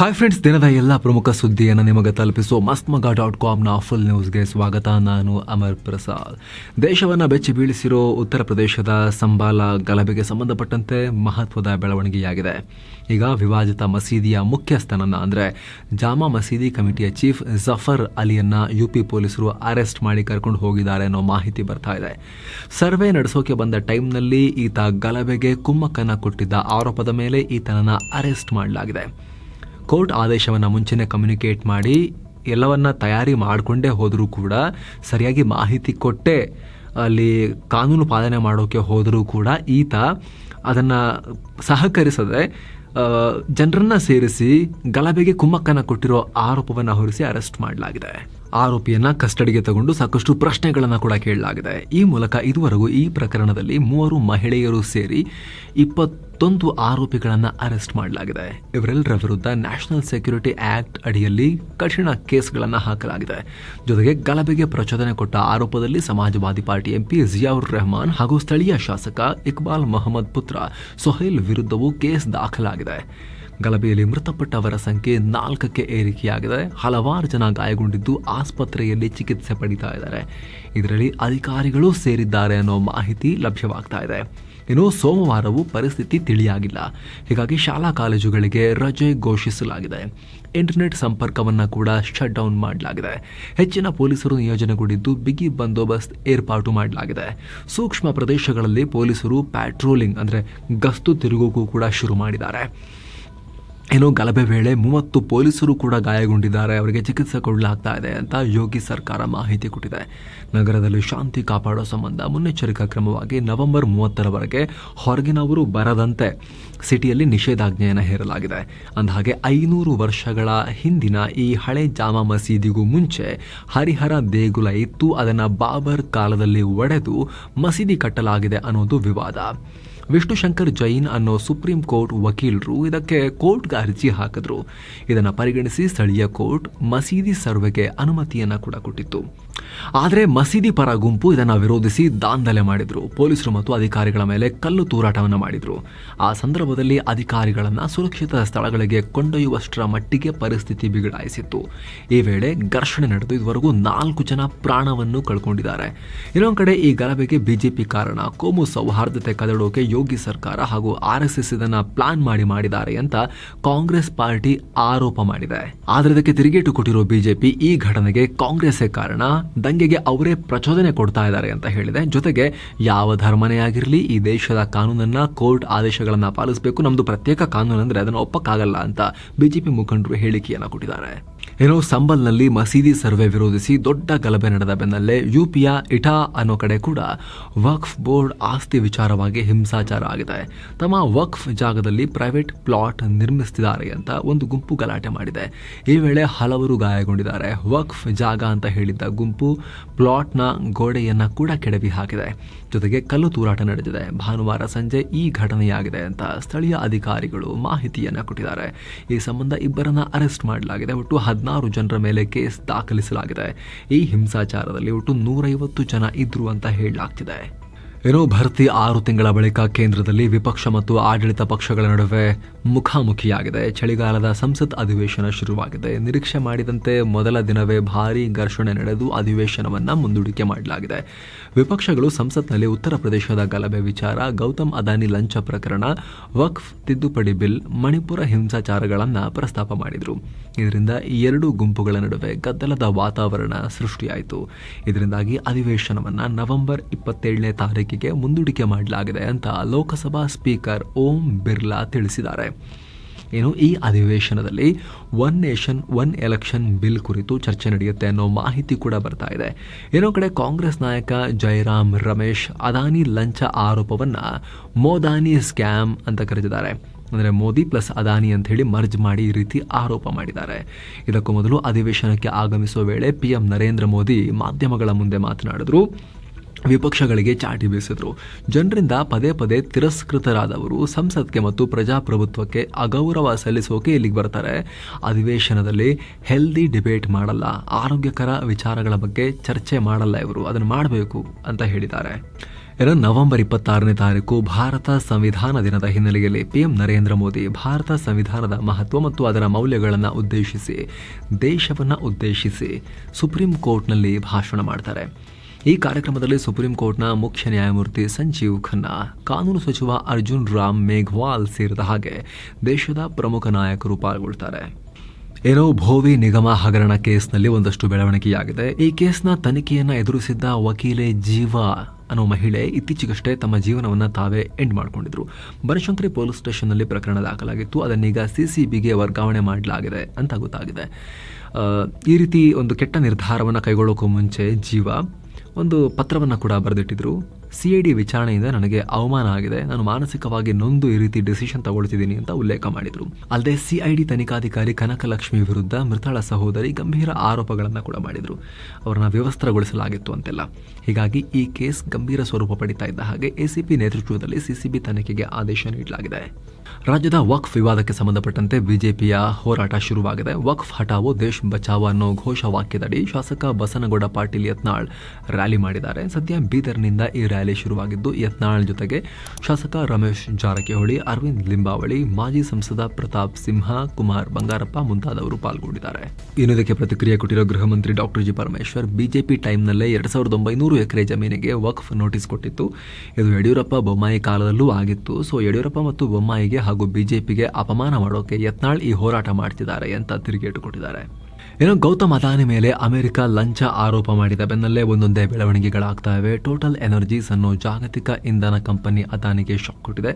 Hi friends ದಿನದ ಎಲ್ಲ ಪ್ರಮುಖ ಸುದ್ದಿಯನ್ನು ನಿಮಗೆ ತಲುಪಿಸುವ ಮಸ್ತ್ ಡಾಟ್ ಕಾಮ್ನ ಫುಲ್ ನ್ಯೂಸ್ಗೆ ಸ್ವಾಗತ. ನಾನು ಅಮರ್ ಪ್ರಸಾದ್. ದೇಶವನ್ನು ಬೆಚ್ಚಿ ಬೀಳಿಸಿರೋ ಉತ್ತರ ಪ್ರದೇಶದ ಸಂಬಾಲ ಗಲಭೆಗೆ ಸಂಬಂಧಪಟ್ಟಂತೆ ಮಹತ್ವದ ಬೆಳವಣಿಗೆಯಾಗಿದೆ. ಈಗ ವಿವಾದಿತ ಮಸೀದಿಯ ಮುಖ್ಯಸ್ಥನನ್ನು ಅಂದರೆ ಜಾಮಾ ಮಸೀದಿ ಕಮಿಟಿಯ ಚೀಫ್ ಜಫರ್ ಅಲಿಯನ್ನ ಯುಪಿ ಪೊಲೀಸರು ಅರೆಸ್ಟ್ ಮಾಡಿ ಕರ್ಕೊಂಡು ಹೋಗಿದ್ದಾರೆ ಅನ್ನೋ ಮಾಹಿತಿ ಬರ್ತಾ ಇದೆ. ಸರ್ವೆ ನಡೆಸೋಕೆ ಬಂದ ಟೈಮ್ನಲ್ಲಿ ಈತ ಗಲಭೆಗೆ ಕುಮ್ಮಕ್ಕನ್ನು ಕೊಟ್ಟಿದ್ದ ಆರೋಪದ ಮೇಲೆ ಈತನನ್ನು ಅರೆಸ್ಟ್ ಮಾಡಲಾಗಿದೆ. ಕೋರ್ಟ್ ಆದೇಶವನ್ನು ಮುಂಚೆನೆ ಕಮ್ಯುನಿಕೇಟ್ ಮಾಡಿ ಎಲ್ಲವನ್ನ ತಯಾರಿ ಮಾಡಿಕೊಂಡೇ ಹೋದರೂ ಕೂಡ ಸರಿಯಾಗಿ ಮಾಹಿತಿ ಕೊಟ್ಟೆ ಅಲ್ಲಿ ಕಾನೂನು ಪಾಲನೆ ಮಾಡೋಕ್ಕೆ ಹೋದರೂ ಕೂಡ ಈತ ಅದನ್ನು ಸಹಕರಿಸದೆ ಜನರನ್ನ ಸೇರಿಸಿ ಗಲಭೆಗೆ ಕುಮ್ಮಕ್ಕನ ಕೊಟ್ಟಿರೋ ಆರೋಪವನ್ನು ಹೊರಿಸಿ ಅರೆಸ್ಟ್ ಮಾಡಲಾಗಿದೆ. ಆರೋಪಿಯನ್ನ ಕಸ್ಟಡಿಗೆ ತಗೊಂಡು ಸಾಕಷ್ಟು ಪ್ರಶ್ನೆಗಳನ್ನು ಕೂಡ ಕೇಳಲಾಗಿದೆ. ಈ ಮೂಲಕ ಇದುವರೆಗೂ ಈ ಪ್ರಕರಣದಲ್ಲಿ ಮೂವರು ಮಹಿಳೆಯರು ಸೇರಿ ಇಪ್ಪತ್ತೊಂದು ಆರೋಪಿಗಳನ್ನು ಅರೆಸ್ಟ್ ಮಾಡಲಾಗಿದೆ. ಇವರೆಲ್ಲರ ವಿರುದ್ಧ ನ್ಯಾಷನಲ್ ಸೆಕ್ಯೂರಿಟಿ ಆಕ್ಟ್ ಅಡಿಯಲ್ಲಿ ಕಠಿಣ ಕೇಸ್ಗಳನ್ನು ಹಾಕಲಾಗಿದೆ. ಜೊತೆಗೆ ಗಲಭೆಗೆ ಪ್ರಚೋದನೆ ಕೊಟ್ಟ ಆರೋಪದಲ್ಲಿ ಸಮಾಜವಾದಿ ಪಾರ್ಟಿ ಎಂಪಿ ಜಿಯಾವುರ್ ರೆಹಮಾನ್ ಹಾಗೂ ಸ್ಥಳೀಯ ಶಾಸಕ ಇಕ್ಬಾಲ್ ಮೊಹಮ್ಮದ್ ಪುತ್ರ ಸೊಹೈಲ್ ವಿರುದ್ಧವೂ ಕೇಸ್ ದಾಖಲಾಗಿದೆ. ಗಲಭೆಯಲ್ಲಿ ಮೃತಪಟ್ಟವರ ಸಂಖ್ಯೆ ನಾಲ್ಕಕ್ಕೆ ಏರಿಕೆಯಾಗಿದೆ. ಹಲವಾರು ಜನ ಗಾಯಗೊಂಡಿದ್ದು ಆಸ್ಪತ್ರೆಯಲ್ಲಿ ಚಿಕಿತ್ಸೆ ಪಡೀತಾ ಇದ್ದಾರೆ. ಇದರಲ್ಲಿ ಅಧಿಕಾರಿಗಳು ಸೇರಿದ್ದಾರೆ ಅನ್ನೋ ಮಾಹಿತಿ ಲಭ್ಯವಾಗ್ತಾ ಇದೆ. ಇನ್ನು ಸೋಮವಾರವೂ ಪರಿಸ್ಥಿತಿ ತಿಳಿಯಾಗಿಲ್ಲ. ಹೀಗಾಗಿ ಶಾಲಾ ಕಾಲೇಜುಗಳಿಗೆ ರಜೆ ಘೋಷಿಸಲಾಗಿದೆ. ಇಂಟರ್ನೆಟ್ ಸಂಪರ್ಕವನ್ನು ಕೂಡ ಶಟ್ ಡೌನ್ ಮಾಡಲಾಗಿದೆ. ಹೆಚ್ಚಿನ ಪೊಲೀಸರು ನಿಯೋಜನೆಗೊಂಡಿದ್ದು ಬಿಗಿ ಬಂದೋಬಸ್ತ್ ಏರ್ಪಾಟು ಮಾಡಲಾಗಿದೆ. ಸೂಕ್ಷ್ಮ ಪ್ರದೇಶಗಳಲ್ಲಿ ಪೊಲೀಸರು ಪ್ಯಾಟ್ರೋಲಿಂಗ್ ಅಂದರೆ ಗಸ್ತು ತಿರುಗೋಕ್ಕೂ ಕೂಡ ಶುರು ಮಾಡಿದ್ದಾರೆ. ಏನೋ ಗಲಭೆ ವೇಳೆ ಮೂವತ್ತು ಪೊಲೀಸರು ಕೂಡ ಗಾಯಗೊಂಡಿದ್ದಾರೆ. ಅವರಿಗೆ ಚಿಕಿತ್ಸೆ ಕೊಡಲಾಗ್ತಾ ಇದೆ ಅಂತ ಯೋಗಿ ಸರ್ಕಾರ ಮಾಹಿತಿ ಕೊಟ್ಟಿದೆ. ನಗರದಲ್ಲಿ ಶಾಂತಿ ಕಾಪಾಡೋ ಸಂಬಂಧ ಮುನ್ನೆಚ್ಚರಿಕಾ ಕ್ರಮವಾಗಿ ನವೆಂಬರ್ ಮೂವತ್ತರವರೆಗೆ ಹೊರಗಿನವರು ಬರದಂತೆ ಸಿಟಿಯಲ್ಲಿ ನಿಷೇಧಾಜ್ಞೆಯನ್ನು ಹೇರಲಾಗಿದೆ. ಅಂದಹಾಗೆ ಐನೂರು ವರ್ಷಗಳ ಹಿಂದಿನ ಈ ಹಳೆ ಜಾಮಾ ಮಸೀದಿಗೂ ಮುಂಚೆ ಹರಿಹರ ದೇಗುಲ ಇತ್ತು. ಅದನ್ನು ಬಾಬರ್ ಕಾಲದಲ್ಲಿ ಒಡೆದು ಮಸೀದಿ ಕಟ್ಟಲಾಗಿದೆ ಅನ್ನೋದು ವಿವಾದ. ವಿಷ್ಣುಶಂಕರ್ ಜೈನ್ ಅನ್ನೋ ಸುಪ್ರೀಂ ಕೋರ್ಟ್ ವಕೀಲರು ಇದಕ್ಕೆ ಕೋರ್ಟ್ಗೆ ಅರ್ಜಿ ಹಾಕಿದ್ರು. ಇದನ್ನು ಪರಿಗಣಿಸಿ ಸ್ಥಳೀಯ ಕೋರ್ಟ್ ಮಸೀದಿ ಸರ್ವೆಗೆ ಅನುಮತಿಯನ್ನು ಕೂಡ ಕೊಟ್ಟಿತ್ತು. ಆದರೆ ಮಸೀದಿ ಪರ ಗುಂಪು ಇದನ್ನು ವಿರೋಧಿಸಿ ದಾಂಧಲೆ ಮಾಡಿದರು. ಪೊಲೀಸರು ಮತ್ತು ಅಧಿಕಾರಿಗಳ ಮೇಲೆ ಕಲ್ಲು ತೂರಾಟವನ್ನು ಮಾಡಿದರು. ಆ ಸಂದರ್ಭದಲ್ಲಿ ಅಧಿಕಾರಿಗಳನ್ನು ಸುರಕ್ಷಿತ ಸ್ಥಳಗಳಿಗೆ ಕೊಂಡೊಯ್ಯುವಷ್ಟರ ಮಟ್ಟಿಗೆ ಪರಿಸ್ಥಿತಿ ಬಿಗಡಾಯಿಸಿತ್ತು. ಈ ವೇಳೆ ಘರ್ಷಣೆ ನಡೆದು ಇದುವರೆಗೂ ನಾಲ್ಕು ಜನ ಪ್ರಾಣವನ್ನು ಕಳ್ಕೊಂಡಿದ್ದಾರೆ. ಇನ್ನೊಂದು ಕಡೆ ಈ ಗಲಭೆಗೆ ಬಿಜೆಪಿ ಕಾರಣ ಕೋಮು ಸೌಹಾರ್ದತೆ ಕದಡೋಕೆ ಯೋಗಿ ಸರ್ಕಾರ ಹಾಗೂ ಆರ್ ಎಸ್ ಇದನ್ನ ಪ್ಲಾನ್ ಮಾಡಿ ಮಾಡಿದ್ದಾರೆ ಅಂತ ಕಾಂಗ್ರೆಸ್ ಪಾರ್ಟಿ ಆರೋಪ ಮಾಡಿದೆ. ಆದರೆ ಇದಕ್ಕೆ ತಿರುಗೇಟು ಕೊಟ್ಟಿರೋ ಬಿಜೆಪಿ ಈ ಘಟನೆಗೆ ಕಾಂಗ್ರೆಸ್ಸೇ ಕಾರಣ? ದಂಗೆಗೆ ಅವರೇ ಪ್ರಚೋದನೆ ಕೊಡ್ತಾ ಇದ್ದಾರೆ ಅಂತ ಹೇಳಿದೆ. ಜೊತೆಗೆ ಯಾವ ಧರ್ಮನೇ ಆಗಿರಲಿ, ಈ ದೇಶದ ಕಾನೂನನ್ನ, ಕೋರ್ಟ್ ಆದೇಶಗಳನ್ನು ಪಾಲಿಸಬೇಕು. ನಮ್ದು ಪ್ರತ್ಯೇಕ ಕಾನೂನು ಅಂದ್ರೆ ಅದನ್ನು ಒಪ್ಪಕ್ಕಾಗಲ್ಲ ಅಂತ ಬಿಜೆಪಿ ಮುಖಂಡರು ಹೇಳಿಕೆಯನ್ನು ಕೊಟ್ಟಿದ್ದಾರೆ. ಏನೋ ಸಂಬಲ್ನಲ್ಲಿ ಮಸೀದಿ ಸರ್ವೆ ವಿರೋಧಿಸಿ ದೊಡ್ಡ ಗಲಭೆ ನಡೆದ ಬೆನ್ನಲ್ಲೇ ಯುಪಿಯ ಇಟಾ ಅನ್ನೋ ಕಡೆ ಕೂಡ ವಕ್ಫ್ ಬೋರ್ಡ್ ಆಸ್ತಿ ವಿಚಾರವಾಗಿ ಹಿಂಸಾಚಾರ ಆಗಿದೆ. ತಮ್ಮ ವಕ್ಫ್ ಜಾಗದಲ್ಲಿ ಪ್ರೈವೇಟ್ ಪ್ಲಾಟ್ ನಿರ್ಮಿಸ್ತಿದ್ದಾರೆ ಅಂತ ಒಂದು ಗುಂಪು ಗಲಾಟೆ ಮಾಡಿದೆ. ಈ ವೇಳೆ ಹಲವರು ಗಾಯಗೊಂಡಿದ್ದಾರೆ. ವಕ್ಫ್ ಜಾಗ ಅಂತ ಹೇಳಿದ್ದ ಗುಂಪು ಪ್ಲಾಟ್ನ ಗೋಡೆಯನ್ನು ಕೂಡ ಕೆಡವಿ ಹಾಕಿದೆ. ಜೊತೆಗೆ ಕಲ್ಲು ತೂರಾಟ ನಡೆದಿದೆ. ಭಾನುವಾರ ಸಂಜೆ ಈ ಘಟನೆಯಾಗಿದೆ ಅಂತ ಸ್ಥಳೀಯ ಅಧಿಕಾರಿಗಳು ಮಾಹಿತಿಯನ್ನು ಕೊಟ್ಟಿದ್ದಾರೆ. ಈ ಸಂಬಂಧ ಇಬ್ಬರನ್ನ ಅರೆಸ್ಟ್ ಮಾಡಲಾಗಿದೆ. ಒಟ್ಟು ಹದಿನಾರು ಜನರ ಮೇಲೆ ಕೇಸ್ ದಾಖಲಿಸಲಾಗಿದೆ. ಈ ಹಿಂಸಾಚಾರದಲ್ಲಿ ಒಟ್ಟು ನೂರೈವತ್ತು ಜನ ಇದ್ರು ಅಂತ ಹೇಳಲಾಗ್ತಿದೆ. ಏನೋ ಭರ್ತಿ ಆರು ತಿಂಗಳ ಬಳಿಕ ಕೇಂದ್ರದಲ್ಲಿ ವಿಪಕ್ಷ ಮತ್ತು ಆಡಳಿತ ಪಕ್ಷಗಳ ನಡುವೆ ಮುಖಾಮುಖಿಯಾಗಿದೆ. ಚಳಿಗಾಲದ ಸಂಸತ್ ಅಧಿವೇಶನ ಶುರುವಾಗಿದೆ. ನಿರೀಕ್ಷೆ ಮಾಡಿದಂತೆ ಮೊದಲ ದಿನವೇ ಭಾರೀ ಘರ್ಷಣೆ ನಡೆದು ಅಧಿವೇಶನವನ್ನು ಮುಂದೂಡಿಕೆ ಮಾಡಲಾಗಿದೆ. ವಿಪಕ್ಷಗಳು ಸಂಸತ್ನಲ್ಲಿ ಉತ್ತರ ಪ್ರದೇಶದ ಗಲಭೆ ವಿಚಾರ, ಗೌತಮ್ ಅದಾನಿ ಲಂಚ ಪ್ರಕರಣ, ವಕ್ಫ್, ತಿದ್ದುಪಡಿ ಬಿಲ್, ಮಣಿಪುರ ಹಿಂಸಾಚಾರಗಳನ್ನು ಪ್ರಸ್ತಾಪ ಮಾಡಿದರು. ಇದರಿಂದ ಈ ಎರಡೂ ಗುಂಪುಗಳ ನಡುವೆ ಗದ್ದಲದ ವಾತಾವರಣ ಸೃಷ್ಟಿಯಾಯಿತು. ಇದರಿಂದಾಗಿ ಅಧಿವೇಶನವನ್ನು ನವೆಂಬರ್ ಇಪ್ಪತ್ತೇಳನೇ ತಾರೀಕಿಗೆ ಮುಂದೂಡಿಕೆ ಮಾಡಲಾಗಿದೆ ಅಂತ ಲೋಕಸಭಾ ಸ್ಪೀಕರ್ ಓಂ ಬಿರ್ಲಾ ತಿಳಿಸಿದ್ದಾರೆ. ಏನು, ಈ ಅಧಿವೇಶನದಲ್ಲಿ one nation, one election bill ಕುರಿತು ಚರ್ಚೆ ನಡೆಯುತ್ತೆ ಅನ್ನೋ ಮಾಹಿತಿ ಕೂಡ ಬರ್ತಾ ಇದೆ. ಏನೋ ಕಡೆ ಕಾಂಗ್ರೆಸ್ ನಾಯಕ ಜಯರಾಮ್ ರಮೇಶ್ ಅದಾನಿ ಲಂಚ ಆರೋಪವನ್ನ ಮೋದಾನಿ ಸ್ಕ್ಯಾಮ್ ಅಂತ ಕರೆದಿದ್ದಾರೆ. ಅಂದರೆ ಮೋದಿ ಪ್ಲಸ್ ಅದಾನಿ ಅಂತ ಹೇಳಿ ಮರ್ಜ್ ಮಾಡಿ ಈ ರೀತಿ ಆರೋಪ ಮಾಡಿದ್ದಾರೆ. ಇದಕ್ಕೂ ಮೊದಲು ಅಧಿವೇಶನಕ್ಕೆ ಆಗಮಿಸುವ ವೇಳೆ ಪಿ ಎಂ ನರೇಂದ್ರ ಮೋದಿ ಮಾಧ್ಯಮಗಳ ಮುಂದೆ ಮಾತನಾಡಿದ್ರು. ವಿಪಕ್ಷಗಳಿಗೆ ಚಾಟಿ ಬೀಸಿದರು. ಜನರಿಂದ ಪದೇ ಪದೇ ತಿರಸ್ಕೃತರಾದವರು ಸಂಸತ್ಗೆ ಮತ್ತು ಪ್ರಜಾಪ್ರಭುತ್ವಕ್ಕೆ ಅಗೌರವ ಸಲ್ಲಿಸೋಕೆ ಇಲ್ಲಿಗೆ ಬರ್ತಾರೆ. ಅಧಿವೇಶನದಲ್ಲಿ ಹೆಲ್ದಿ ಡಿಬೇಟ್ ಮಾಡಲ್ಲ, ಆರೋಗ್ಯಕರ ವಿಚಾರಗಳ ಬಗ್ಗೆ ಚರ್ಚೆ ಮಾಡಲ್ಲ ಇವರು, ಅದನ್ನು ಮಾಡಬೇಕು ಅಂತ ಹೇಳಿದ್ದಾರೆ. ಇನ್ನು ನವೆಂಬರ್ ಇಪ್ಪತ್ತಾರನೇ ತಾರೀಕು ಭಾರತ ಸಂವಿಧಾನ ದಿನದ ಹಿನ್ನೆಲೆಯಲ್ಲಿ ಪಿಎಂ ನರೇಂದ್ರ ಮೋದಿ ಭಾರತ ಸಂವಿಧಾನದ ಮಹತ್ವ ಮತ್ತು ಅದರ ಮೌಲ್ಯಗಳನ್ನು ಉದ್ದೇಶಿಸಿ, ದೇಶವನ್ನು ಉದ್ದೇಶಿಸಿ ಸುಪ್ರೀಂ ಕೋರ್ಟ್ನಲ್ಲಿ ಭಾಷಣ ಮಾಡ್ತಾರೆ. ಈ ಕಾರ್ಯಕ್ರಮದಲ್ಲಿ ಸುಪ್ರೀಂ ಕೋರ್ಟ್ನ ಮುಖ್ಯ ನ್ಯಾಯಮೂರ್ತಿ ಸಂಜೀವ್ ಖನ್ನಾ, ಕಾನೂನು ಸಚಿವ ಅರ್ಜುನ್ ರಾಮ್ ಮೇಘ್ವಾಲ್ ಸೇರಿದ ಹಾಗೆ ದೇಶದ ಪ್ರಮುಖ ನಾಯಕರು ಪಾಲ್ಗೊಳ್ತಾರೆ. ಏನೋ ಭೋವಿ ನಿಗಮ ಹಗರಣ ಕೇಸ್ನಲ್ಲಿ ಒಂದಷ್ಟು ಬೆಳವಣಿಗೆಯಾಗಿದೆ. ಈ ಕೇಸ್ನ ತನಿಖೆಯನ್ನು ಎದುರಿಸಿದ್ದ ವಕೀಲೆ ಜೀವ ಅನ್ನೋ ಮಹಿಳೆ ಇತ್ತೀಚೆಗಷ್ಟೇ ತಮ್ಮ ಜೀವನವನ್ನು ತಾವೇ ಎಂಡ್ ಮಾಡಿಕೊಂಡಿದ್ರು. ಬನಶಂಕರಿ ಪೊಲೀಸ್ ಸ್ಟೇಷನ್ನಲ್ಲಿ ಪ್ರಕರಣ ದಾಖಲಾಗಿತ್ತು. ಅದನ್ನೀಗ ಬಿಗೆ ವರ್ಗಾವಣೆ ಮಾಡಲಾಗಿದೆ ಅಂತ ಗೊತ್ತಾಗಿದೆ. ಈ ರೀತಿ ಒಂದು ಕೆಟ್ಟ ನಿರ್ಧಾರವನ್ನು ಕೈಗೊಳ್ಳೋಕ್ಕೂ ಮುಂಚೆ ಜೀವ ಒಂದು ಪತ್ರವನ್ನು ಕೂಡ ಬರೆದಿಟ್ಟಿದ್ರು. ಸಿ ಐ ಡಿ ವಿಚಾರಣೆಯಿಂದ ನನಗೆ ಅವಮಾನ ಆಗಿದೆ. ನಾನು ಮಾನಸಿಕವಾಗಿ ನೊಂದು ಈ ರೀತಿ ಡಿಸಿಷನ್ ತಗೊಳ್ತಿದ್ದೀನಿ ಅಂತ ಉಲ್ಲೇಖ ಮಾಡಿದ್ರು. ಅಲ್ಲದೆ ಸಿ ಐ ಡಿ ತನಿಖಾಧಿಕಾರಿ ಕನಕಲಕ್ಷ್ಮಿ ವಿರುದ್ಧ ಮೃತಳ ಸಹೋದರಿ ಗಂಭೀರ ಆರೋಪಗಳನ್ನು ಕೂಡ ಮಾಡಿದ್ರು. ಅವರನ್ನ ವ್ಯವಸ್ಥೆಗೊಳಿಸಲಾಗಿತ್ತು ಅಂತೆಲ್ಲ. ಹೀಗಾಗಿ ಈ ಕೇಸ್ ಗಂಭೀರ ಸ್ವರೂಪ ಪಡಿತಾ ಇದ್ದ ಹಾಗೆ ಎಸಿಪಿ ನೇತೃತ್ವದಲ್ಲಿ ಸಿಸಿಬಿ ತನಿಖೆಗೆ ಆದೇಶ ನೀಡಲಾಗಿದೆ. ರಾಜ್ಯದ ವಕ್ಫ್ ವಿವಾದಕ್ಕೆ ಸಂಬಂಧಪಟ್ಟಂತೆ ಬಿಜೆಪಿಯ ಹೋರಾಟ ಶುರುವಾಗಿದೆ. ವಕ್ಫ್ ಹಟಾವೋ ದೇಶ್ ಬಚಾವ ಅನ್ನೋ ಘೋಷ ವಾಕ್ಯದಡಿ ಶಾಸಕ ಬಸನಗೌಡ ಪಾಟೀಲ್ ಯತ್ನಾಳ್ ರ್ಯಾಲಿ ಮಾಡಿದ್ದಾರೆ. ಸದ್ಯ ಬೀದರ್ನಿಂದ ಈ ರ್ಯಾಲಿ ಶುರುವಾಗಿದ್ದು, ಯತ್ನಾಳ್ ಜೊತೆಗೆ ಶಾಸಕ ರಮೇಶ್ ಜಾರಕಿಹೊಳಿ, ಅರವಿಂದ್ ಲಿಂಬಾವಳಿ, ಮಾಜಿ ಸಂಸದ ಪ್ರತಾಪ್ ಸಿಂಹ, ಕುಮಾರ್ ಬಂಗಾರಪ್ಪ ಮುಂತಾದವರು ಪಾಲ್ಗೊಂಡಿದ್ದಾರೆ. ಇನ್ನು ಇದಕ್ಕೆ ಪ್ರತಿಕ್ರಿಯೆ ಕೊಟ್ಟಿರೋ ಗೃಹ ಮಂತ್ರಿ ಡಾಕ್ಟರ್ ಜಿ ಪರಮೇಶ್ವರ್, ಬಿಜೆಪಿ ಟೈಮ್ನಲ್ಲೇ ಎರಡ್ ಸಾವಿರದ ಒಂಬೈನೂರು ಎಕರೆ ಜಮೀನಿಗೆ ವಕ್ಫ್ ನೋಟಿಸ್ ಕೊಟ್ಟಿತ್ತು. ಇದು ಯಡಿಯೂರಪ್ಪ ಬೊಮ್ಮಾಯಿ ಕಾಲದಲ್ಲೂ ಆಗಿತ್ತು. ಸೊ, ಯಡಿಯೂರಪ್ಪ ಮತ್ತು ಬೊಮ್ಮಾಯಿಗೆ ಹಾಗೂ ಬಿಜೆಪಿಗೆ ಅಪಮಾನ ಮಾಡೋಕೆ ಯತ್ನಾಳ್ ಈ ಹೋರಾಟ ಮಾಡ್ತಿದ್ದಾರೆ ಅಂತ ತಿರುಗೇಟು ಕೊಟ್ಟಿದ್ದಾರೆ. ಇನ್ನು ಗೌತಮ್ ಅದಾನಿ ಮೇಲೆ ಅಮೆರಿಕ ಲಂಚ ಆರೋಪ ಮಾಡಿದ ಬೆನ್ನಲ್ಲೇ ಒಂದೊಂದೇ ಬೆಳವಣಿಗೆಗಳಾಗ್ತಾ ಇವೆ. ಟೋಟಲ್ ಎನರ್ಜೀಸ್ ಅನ್ನೋ ಜಾಗತಿಕ ಇಂಧನ ಕಂಪನಿ ಅದಾನಿಗೆ ಶಾಕ್ ಕೊಟ್ಟಿದೆ.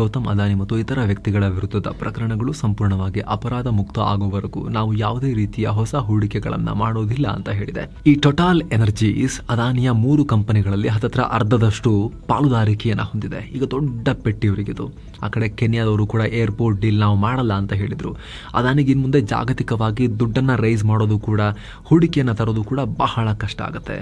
ಗೌತಮ್ ಅದಾನಿ ಮತ್ತು ಇತರ ವ್ಯಕ್ತಿಗಳ ವಿರುದ್ಧದ ಪ್ರಕರಣಗಳು ಸಂಪೂರ್ಣವಾಗಿ ಅಪರಾಧ ಮುಕ್ತ ಆಗುವವರೆಗೂ ನಾವು ಯಾವುದೇ ರೀತಿಯ ಹೊಸ ಹೂಡಿಕೆಗಳನ್ನು ಮಾಡೋದಿಲ್ಲ ಅಂತ ಹೇಳಿದೆ. ಈ ಟೋಟಲ್ ಎನರ್ಜೀಸ್ ಅದಾನಿಯ ಮೂರು ಕಂಪನಿಗಳಲ್ಲಿ ಹತ್ತತ್ರ ಅರ್ಧದಷ್ಟು ಪಾಲುದಾರಿಕೆಯನ್ನು ಹೊಂದಿದೆ. ಈಗ ದೊಡ್ಡ ಪೆಟ್ಟಿ ಇವರಿಗಿದು ಆ ಕಡೆ ಕೆನ್ಯಾದವರು ಕೂಡ ಏರ್ಪೋರ್ಟ್ ಡೀಲ್ ನಾವು ಮಾಡಲ್ಲ ಅಂತ ಹೇಳಿದ್ರು. ಅದಾನಿಗೆ ಇನ್ನು ಮುಂದೆ ಜಾಗತಿಕವಾಗಿ ದುಡ್ಡನ್ನ ರೈಸ್ ಮಾಡೋದು ಕೂಡ, ಹೂಡಿಕೆಯನ್ನು ತರೋದು ಕೂಡ ಬಹಳ ಕಷ್ಟ ಆಗುತ್ತೆ.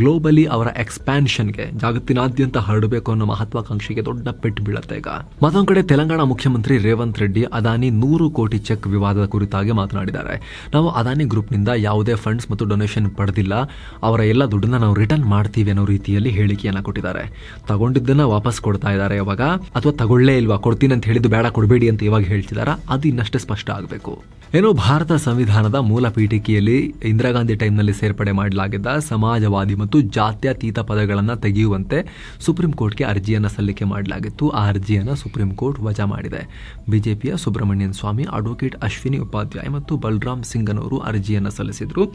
ಗ್ಲೋಬಲಿ ಅವರ ಎಕ್ಸ್ಪ್ಯಾನ್ಷನ್ಗೆ ಜಗತ್ತಿನಾದ್ಯಂತ ಹರಡಬೇಕು ಅನ್ನೋ ಮಹತ್ವಾಕಾಂಕ್ಷೆಗೆ ದೊಡ್ಡ ಪೆಟ್ಟು ಬೀಳುತ್ತೆ ಈಗ. ಮತ್ತೊಂದು ಕಡೆ ತೆಲಂಗಾಣ ಮುಖ್ಯಮಂತ್ರಿ ರೇವಂತ್ ರೆಡ್ಡಿ ಅದಾನಿ ನೂರು ಕೋಟಿ ಚೆಕ್ ವಿವಾದದ ಕುರಿತಾಗಿ ಮಾತನಾಡಿದ್ದಾರೆ. ನಾವು ಅದಾನಿ ಗ್ರೂಪ್ನಿಂದ ಯಾವುದೇ ಫಂಡ್ಸ್ ಮತ್ತು ಡೊನೇಷನ್ ಪಡೆದಿಲ್ಲ. ಅವರ ಎಲ್ಲ ದುಡ್ಡನ್ನ ನಾವು ರಿಟರ್ನ್ ಮಾಡ್ತೀವಿ ಅನ್ನೋ ರೀತಿಯಲ್ಲಿ ಹೇಳಿಕೆಯನ್ನು ಕೊಟ್ಟಿದ್ದಾರೆ. ತಗೊಂಡಿದ್ದನ್ನ ವಾಪಸ್ ಕೊಡ್ತಾ ಇದ್ದಾರೆ ಇವಾಗ ಅಥವಾ ತಗೊಳ್ಳೇ ಇಲ್ವಾ, ಕೊಡ್ತೀನಿ ಅಂತ ಹೇಳಿದ್ದು ಬೇಡ, ಕೊಡಬೇಡಿ ಅಂತ ಇವಾಗ ಹೇಳ್ತಿದಾರ ಅದು ಇನ್ನಷ್ಟೇ ಸ್ಪಷ್ಟ ಆಗಬೇಕು. ಏನು ಭಾರತ ಸಂವಿಧಾನದ ಮೂಲ ಪೀಠಿಕೆಯಲ್ಲಿ ಇಂದಿರಾ ಗಾಂಧಿ ಟೈಮ್ನಲ್ಲಿ ಸೇರ್ಪಡೆ ಮಾಡಲಾಗಿದ್ದ ಸಮಾಜವಾದಿ ಮತ್ತು ಜಾತ್ಯತೀತ ಪದಗಳನ್ನು ತೆಗೆಯುವಂತೆ ಸುಪ್ರೀಂ ಕೋರ್ಟ್ಗೆ ಅರ್ಜಿಯನ್ನು ಸಲ್ಲಿಕೆ ಮಾಡಲಾಗಿತ್ತು. ಆ ಅರ್ಜಿಯನ್ನು ಸುಪ್ರೀಂ ಕೋರ್ಟ್ ವಜಾ ಮಾಡಿದೆ. ಬಿಜೆಪಿಯ ಸುಬ್ರಹ್ಮಣ್ಯನ್ ಸ್ವಾಮಿ, ಅಡ್ವೊಕೇಟ್ ಅಶ್ವಿನಿ ಉಪಾಧ್ಯಾಯ ಮತ್ತು ಬಲರಾಮ್ ಸಿಂಗ್ ಅವರು ಅರ್ಜಿಯನ್ನು ಸಲ್ಲಿಸಿದರು.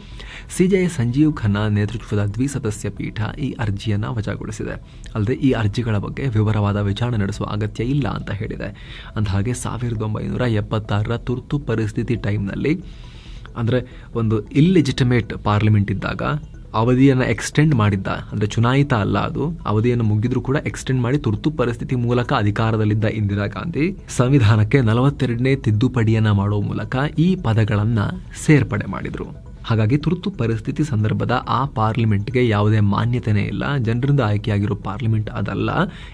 ಸಿಜೆಐ ಸಂಜೀವ್ ಖನ್ನಾ ನೇತೃತ್ವದ ದ್ವಿಸದಸ್ಯ ಪೀಠ ಈ ಅರ್ಜಿಯನ್ನು ವಜಾಗೊಳಿಸಿದೆ. ಅಲ್ಲದೆ ಈ ಅರ್ಜಿಗಳ ಬಗ್ಗೆ ವಿವರವಾದ ವಿಚಾರಣೆ ನಡೆಸುವ ಅಗತ್ಯ ಇಲ್ಲ ಅಂತ ಹೇಳಿದೆ. ಅಂದಹಾಗೆ ಸಾವಿರದ ಒಂಬೈನೂರ ಎಪ್ಪತ್ತಾರರ ತುರ್ತು ಪರಿಸ್ಥಿತಿ ಟೈಮ್ನಲ್ಲಿ ಅಂದರೆ ಒಂದು ಇಲ್ಲಿಜಿಟಮೇಟ್ ಪಾರ್ಲಿಮೆಂಟ್ ಇದ್ದಾಗ ಅವಧಿಯನ್ನು ಎಕ್ಸ್ಟೆಂಡ್ ಮಾಡಿದ್ದ, ಅಂದರೆ ಚುನಾಯಿತ ಅಲ್ಲ ಅದು, ಅವಧಿಯನ್ನು ಮುಗಿದ್ರೂ ಕೂಡ ಎಕ್ಸ್ಟೆಂಡ್ ಮಾಡಿ ತುರ್ತು ಪರಿಸ್ಥಿತಿ ಮೂಲಕ ಅಧಿಕಾರದಲ್ಲಿದ್ದ ಇಂದಿರಾ ಗಾಂಧಿ ಸಂವಿಧಾನಕ್ಕೆ ನಲವತ್ತೆರಡನೇ ತಿದ್ದುಪಡಿಯನ್ನ ಮಾಡುವ ಮೂಲಕ ಈ ಪದಗಳನ್ನು ಸೇರ್ಪಡೆ ಮಾಡಿದರು. ಹಾಗಾಗಿ ತುರ್ತು ಪರಿಸ್ಥಿತಿ ಸಂದರ್ಭದ ಆ ಪಾರ್ಲಿಮೆಂಟ್ಗೆ ಯಾವುದೇ ಮಾನ್ಯತೆನೇ ಇಲ್ಲ. ಜನರಿಂದ ಆಯ್ಕೆಯಾಗಿರೋ ಪಾರ್ಲಿಮೆಂಟ್ ಅದಲ್ಲ.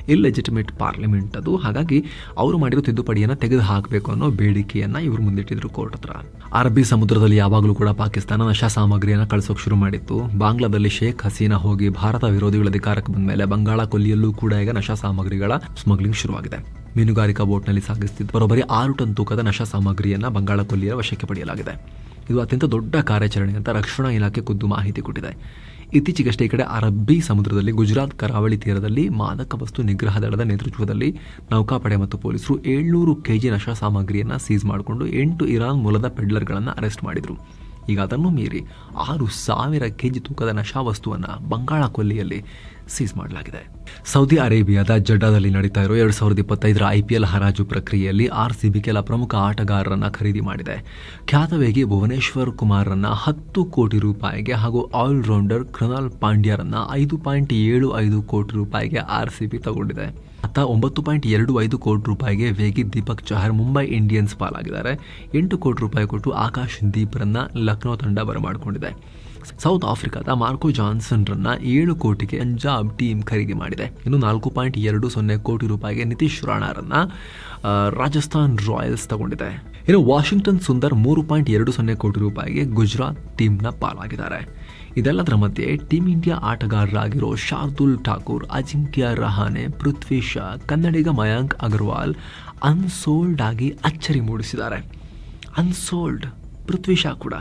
ಇಲ್ಲೆಜಿಟಿಮೇಟ್ ಪಾರ್ಲಿಮೆಂಟ್ ಅದು. ಹಾಗಾಗಿ ಅವರು ಮಾಡಿರೋ ತಿದ್ದುಪಡಿಯನ್ನು ತೆಗೆದು ಹಾಕಬೇಕು ಅನ್ನೋ ಬೇಡಿಕೆಯನ್ನ ಇವರು ಮುಂದಿಟ್ಟಿದ್ರು ಕೋರ್ಟ್ ಹತ್ರ. ಅರಬ್ಬಿ ಸಮುದ್ರದಲ್ಲಿ ಯಾವಾಗಲೂ ಕೂಡ ಪಾಕಿಸ್ತಾನ ನಶಾ ಸಾಮಗ್ರಿಯನ್ನು ಕಳಿಸೋಕೆ ಶುರು ಮಾಡಿತ್ತು. ಬಾಂಗ್ಲಾದಲ್ಲಿ ಶೇಖ್ ಹಸೀನಾ ಹೋಗಿ ಭಾರತ ವಿರೋಧಿಗಳ ಅಧಿಕಾರಕ್ಕೆ ಬಂದ ಮೇಲೆ ಬಂಗಾಳ ಕೊಲ್ಲಿಯಲ್ಲೂ ಕೂಡ ಈಗ ನಶಾ ಸಾಮಗ್ರಿಗಳ ಸ್ಮಗ್ಲಿಂಗ್ ಶುರುವಾಗಿದೆ. ಮೀನುಗಾರಿಕಾ ಬೋಟ್ನಲ್ಲಿ ಸಾಗಿಸುತ್ತಿದ್ದ ಬರೋಬ್ಬರಿ ಆರು ಟನ್ ತೂಕದ ನಶಾ ಸಾಮಗ್ರಿಯನ್ನು ಬಂಗಾಳ ಕೊಲ್ಲಿಯ ವಶಕ್ಕೆ ಪಡೆಯಲಾಗಿದೆ. ಇದು ಅತ್ಯಂತ ದೊಡ್ಡ ಕಾರ್ಯಾಚರಣೆ ಅಂತ ರಕ್ಷಣಾ ಇಲಾಖೆ ಖುದ್ದು ಮಾಹಿತಿ ಕೊಟ್ಟಿದೆ. ಇತ್ತೀಚೆಗಷ್ಟೇ ಈ ಕಡೆ ಅರಬ್ಬಿ ಸಮುದ್ರದಲ್ಲಿ ಗುಜರಾತ್ ಕರಾವಳಿ ತೀರದಲ್ಲಿ ಮಾದಕ ವಸ್ತು ನಿಗ್ರಹ ದಳದ ನೇತೃತ್ವದಲ್ಲಿ ನೌಕಾಪಡೆ ಮತ್ತು ಪೊಲೀಸರು ಏಳ್ನೂರು ಕೆಜಿ ನಶಾ ಸಾಮಗ್ರಿಯನ್ನು ಸೀಸ್ ಮಾಡಿಕೊಂಡು ಎಂಟು ಇರಾನ್ ಮೂಲದ ಪೆಡ್ಲರ್ಗಳನ್ನು ಅರೆಸ್ಟ್ ಮಾಡಿದರು. ಈಗ ಅದನ್ನು ಮೀರಿ ಆರು ಸಾವಿರ ಕೆಜಿ ತೂಕದ ನಶಾ ವಸ್ತುವನ್ನು ಬಂಗಾಳ ಕೊಲ್ಲಿಯಲ್ಲಿ ಸೀಸ್ ಮಾಡಲಾಗಿದೆ. ಸೌದಿ ಅರೇಬಿಯಾದ ಜಡ್ಡಾದಲ್ಲಿ ನಡೀತಾ ಇರೋ ಎರಡು ಸಾವಿರದ ಇಪ್ಪತ್ತೈದರ ಐಪಿಎಲ್ ಹರಾಜು ಪ್ರಕ್ರಿಯೆಯಲ್ಲಿ ಆರ್ ಸಿ ಬಿ ಕೆಲ ಪ್ರಮುಖ ಆಟಗಾರರನ್ನ ಖರೀದಿ ಮಾಡಿದೆ. ಖ್ಯಾತವೇಗಿ ಭುವನೇಶ್ವರ್ ಕುಮಾರ್ರನ್ನ ಹತ್ತು ಕೋಟಿ ರೂಪಾಯಿಗೆ ಹಾಗೂ ಆಲ್ರೌಂಡರ್ ಕೃಣಾಲ್ ಪಾಂಡ್ಯರನ್ನ ಐದು ಪಾಯಿಂಟ್ ಏಳು ಐದು ಕೋಟಿ ರೂಪಾಯಿಗೆ ಆರ್ ಸಿ ಬಿ ತಗೊಂಡಿದೆ. ಅತ್ತ ಒಂಬತ್ತು ಪಾಯಿಂಟ್ ಎರಡು ಐದು ಕೋಟಿ ರೂಪಾಯಿಗೆ ವೇಗಿ ದೀಪಕ್ ಚಹರ್ ಮುಂಬೈ ಇಂಡಿಯನ್ಸ್ ಪಾಲಾಗಿದ್ದಾರೆ. ಎಂಟು ಕೋಟಿ ರೂಪಾಯಿ ಕೊಟ್ಟು ಆಕಾಶ್ ದೀಪ್ರನ್ನ ಲಕ್ನೋ ತಂಡ ಬರಮಾಡಿಕೊಂಡಿದೆ. ಸೌತ್ ಆಫ್ರಿಕಾದ ಮಾರ್ಕೋ ಜಾನ್ಸನ್ರನ್ನ ಏಳು ಕೋಟಿಗೆ ಪಂಜಾಬ್ ಟೀಮ್ ಖರೀದಿ ಮಾಡಿದೆ. ಇನ್ನು ನಾಲ್ಕು ಪಾಯಿಂಟ್ ಎರಡು ಸೊನ್ನೆ ಕೋಟಿ ರೂಪಾಯಿಗೆ ನಿತೀಶ್ ರಾಣಾರನ್ನ ರಾಜಸ್ಥಾನ್ ರಾಯಲ್ಸ್ ತಗೊಂಡಿದೆ. ಇನ್ನು ವಾಷಿಂಗ್ಟನ್ ಸುಂದರ್ ಮೂರು ಪಾಯಿಂಟ್ ಎರಡು ಸೊನ್ನೆ ಕೋಟಿ ರೂಪಾಯಿಗೆ ಗುಜರಾತ್ ಟೀಮ್ನ ಪಾಲಾಗಿದ್ದಾರೆ. ಇದೆಲ್ಲದರ ಮಧ್ಯೆ ಟೀಮ್ ಇಂಡಿಯಾ ಆಟಗಾರರಾಗಿರೋ ಶಾರ್ದುಲ್ ಠಾಕೂರ್, ಅಜಿಂಕ್ಯ ರಹಾನೆ, ಪೃಥ್ವಿ ಶಾ, ಕನ್ನಡಿಗ ಮಯಾಂಕ್ ಅಗರ್ವಾಲ್ ಅನ್ಸೋಲ್ಡ್ ಆಗಿ ಅಚ್ಚರಿ ಮೂಡಿಸಿದ್ದಾರೆ. ಅನ್ಸೋಲ್ಡ್, ಪೃಥ್ವಿ ಶಾ ಕೂಡ.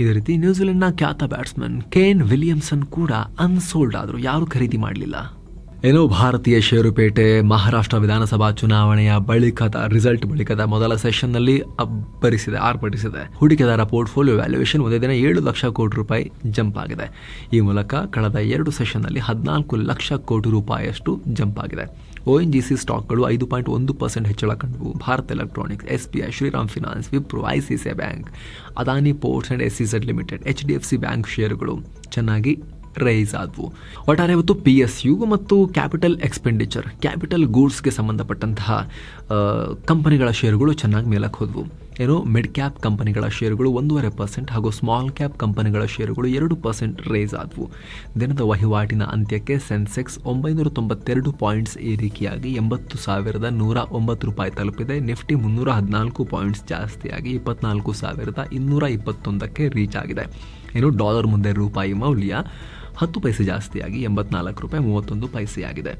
ಇದೇ ರೀತಿ ನ್ಯೂಜಿಲೆಂಡ್ನ ಖ್ಯಾತ ಬ್ಯಾಟ್ಸ್ಮನ್ ಕೇನ್ ವಿಲಿಯಮ್ಸನ್ ಕೂಡ ಅನ್ಸೋಲ್ಡ್ ಆದರು ಯಾರು ಖರೀದಿ ಮಾಡಲಿಲ್ಲ. ಏನೋ ಭಾರತೀಯ ಷೇರುಪೇಟೆ, ಮಹಾರಾಷ್ಟ್ರ ವಿಧಾನಸಭಾ ಚುನಾವಣೆಯ ಬಳಿಕದ ರಿಸಲ್ಟ್ ಬಳಿಕದ ಮೊದಲ ಸೆಷನ್ನಲ್ಲಿ ಅಬ್ಬರಿಸಿದೆ, ಆರ್ಭಟಿಸಿದೆ. ಹೂಡಿಕೆದಾರ ಪೋರ್ಟ್ಫೋಲಿಯೋ ವ್ಯಾಲ್ಯೂಯೇಷನ್ ಒಂದೇ ದಿನ ಏಳು ಲಕ್ಷ ಕೋಟಿ ರೂಪಾಯಿ ಜಂಪ್ ಆಗಿದೆ. ಈ ಮೂಲಕ ಕಳೆದ ಎರಡು ಸೆಷನ್ನಲ್ಲಿ ಹದಿನಾಲ್ಕು ಲಕ್ಷ ಕೋಟಿ ರೂಪಾಯಿಯಷ್ಟು ಜಂಪ್ ಆಗಿದೆ. ಎನ್ ಜಿ ಸಿ ಸ್ಟಾಕ್ಗಳು ಐದು ಪಾಯಿಂಟ್ ಒಂದು ಪರ್ಸೆಂಟ್ ಹೆಚ್ಚಳ ಕಂಡವು Bharat electronics S B I Shriram finance Wipro I C C bank Adani ports and S C Z limited H D F C bank ಷೇರುಗಳು ಚೆನ್ನಾಗಿ ರೈಸ್ ಆದವು. ಒಟ್ಟಾರೆ ಇವತ್ತು ಪಿ ಎಸ್ ಯು ಮತ್ತು ಕ್ಯಾಪಿಟಲ್ ಎಕ್ಸ್ಪೆಂಡಿಚರ್ ಕ್ಯಾಪಿಟಲ್ ಗೂಡ್ಸ್ಗೆ ಸಂಬಂಧಪಟ್ಟಂತಹ ಕಂಪನಿಗಳ ಷೇರುಗಳು ಚೆನ್ನಾಗಿ ಮೇಲಕ್ಕೆ ಹೋದವು. ಏನು ಮಿಡ್ ಕ್ಯಾಪ್ ಕಂಪನಿಗಳ ಷೇರುಗಳು ಒಂದೂವರೆ ಪರ್ಸೆಂಟ್ ಹಾಗೂ ಸ್ಮಾಲ್ ಕ್ಯಾಪ್ ಕಂಪನಿಗಳ ಷೇರುಗಳು ಎರಡು ಪರ್ಸೆಂಟ್ ರೇಸ್ ಆದವು. ದಿನದ ವಹಿವಾಟಿನ ಅಂತ್ಯಕ್ಕೆ ಸೆನ್ಸೆಕ್ಸ್ ಒಂಬೈನೂರ ತೊಂಬತ್ತೆರಡು ಪಾಯಿಂಟ್ಸ್ ಏರಿಕೆಯಾಗಿ ಎಂಬತ್ತು ಸಾವಿರದ ನೂರ ಒಂಬತ್ತು ರೂಪಾಯಿ ತಲುಪಿದೆ. ನಿಫ್ಟಿ ಮುನ್ನೂರ ಹದಿನಾಲ್ಕು ಪಾಯಿಂಟ್ಸ್ ಜಾಸ್ತಿಯಾಗಿ ಇಪ್ಪತ್ನಾಲ್ಕು ಸಾವಿರದ ಇನ್ನೂರ ಇಪ್ಪತ್ತೊಂದಕ್ಕೆ ರೀಚ್ ಆಗಿದೆ. ಏನು ಡಾಲರ್ ಮುಂದೆ ರೂಪಾಯಿ ಮೌಲ್ಯ ಹತ್ತು ಪೈಸೆ ಜಾಸ್ತಿಯಾಗಿ ಎಂಬತ್ನಾಲ್ಕು ರೂಪಾಯಿ ಮೂವತ್ತೊಂದು ಪೈಸೆಯಾಗಿದೆ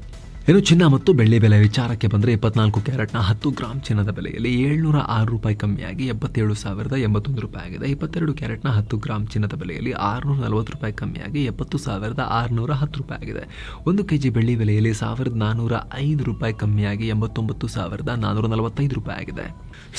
ಇನ್ನು ಚಿನ್ನ ಮತ್ತು ಬೆಳ್ಳಿ ಬೆಲೆ ವಿಚಾರಕ್ಕೆ ಬಂದರೆ ಇಪ್ಪತ್ನಾಲ್ಕು ಕ್ಯಾರೆಟ್ನ ಹತ್ತು ಗ್ರಾಮ್ ಚಿನ್ನದ ಬೆಲೆಯಲ್ಲಿ ಏಳ್ನೂರ ಆರು ರೂಪಾಯಿ ಕಮ್ಮಿಯಾಗಿ ಎಪ್ಪತ್ತೇಳು ಸಾವಿರದ ಎಂಬತ್ತೊಂದು ರೂಪಾಯಿ ಆಗಿದೆ. ಇಪ್ಪತ್ತೆರಡು ಕ್ಯಾರೆಟ್ನ ಹತ್ತು ಗ್ರಾಮ್ ಚಿನ್ನದ ಬೆಲೆಯಲ್ಲಿ ಆರುನೂರ ನಲವತ್ತು ರೂಪಾಯಿ ಕಮ್ಮಿಯಾಗಿ ಎಪ್ಪತ್ತು ಸಾವಿರದ ಆರುನೂರ ಹತ್ತು ರೂಪಾಯಿ ಆಗಿದೆ. ಒಂದು ಕೆ ಜಿ ಬೆಳ್ಳಿ ಬೆಲೆಯಲ್ಲಿ ಸಾವಿರದ ನಾನ್ನೂರ ಐದು ರೂಪಾಯಿ ಕಮ್ಮಿಯಾಗಿ ಎಂಬತ್ತೊಂಬತ್ತು ಸಾವಿರದ ನಾನ್ನೂರ ನಲವತ್ತೈದು ರೂಪಾಯಿ ಆಗಿದೆ.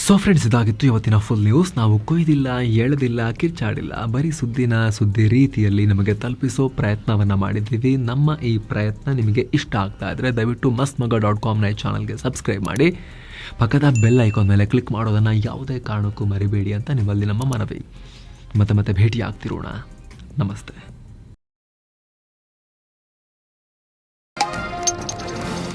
ಸೊ ಫ್ರೆಂಡ್ಸ್ ಇದಾಗಿತ್ತು ಇವತ್ತಿನ ಫುಲ್ ನ್ಯೂಸ್ ನಾವು ಕೊಯ್ದಿಲ್ಲ, ಎಳೆದಿಲ್ಲ, ಕಿರ್ಚಾಡಿಲ್ಲ. ಬರೀ ಸುದ್ದಿನ ಸುದ್ದಿ ರೀತಿಯಲ್ಲಿ ನಿಮಗೆ ತಲುಪಿಸೋ ಪ್ರಯತ್ನವನ್ನು ಮಾಡಿದ್ದೀವಿ. ನಮ್ಮ ಈ ಪ್ರಯತ್ನ ನಿಮಗೆ ಇಷ್ಟ ಆಗ್ತಾ ಇದ್ರೆ ದಯವಿಟ್ಟು ಮಸ್ತ್ ಮಗ ಡಾಟ್ ಕಾಮ್ನ ಈ ಚಾನಲ್ಗೆ ಸಬ್ಸ್ಕ್ರೈಬ್ ಮಾಡಿ. ಪಕ್ಕದ ಬೆಲ್ ಐಕಾನ್ ಮೇಲೆ ಕ್ಲಿಕ್ ಮಾಡೋದನ್ನು ಯಾವುದೇ ಕಾರಣಕ್ಕೂ ಮರಿಬೇಡಿ ಅಂತ ನಿಮ್ಮಲ್ಲಿ ನಮ್ಮ ಮನವಿ. ಮತ್ತೆ ಮತ್ತೆ ಭೇಟಿ ಆಗ್ತಿರೋಣ ನಮಸ್ತೆ.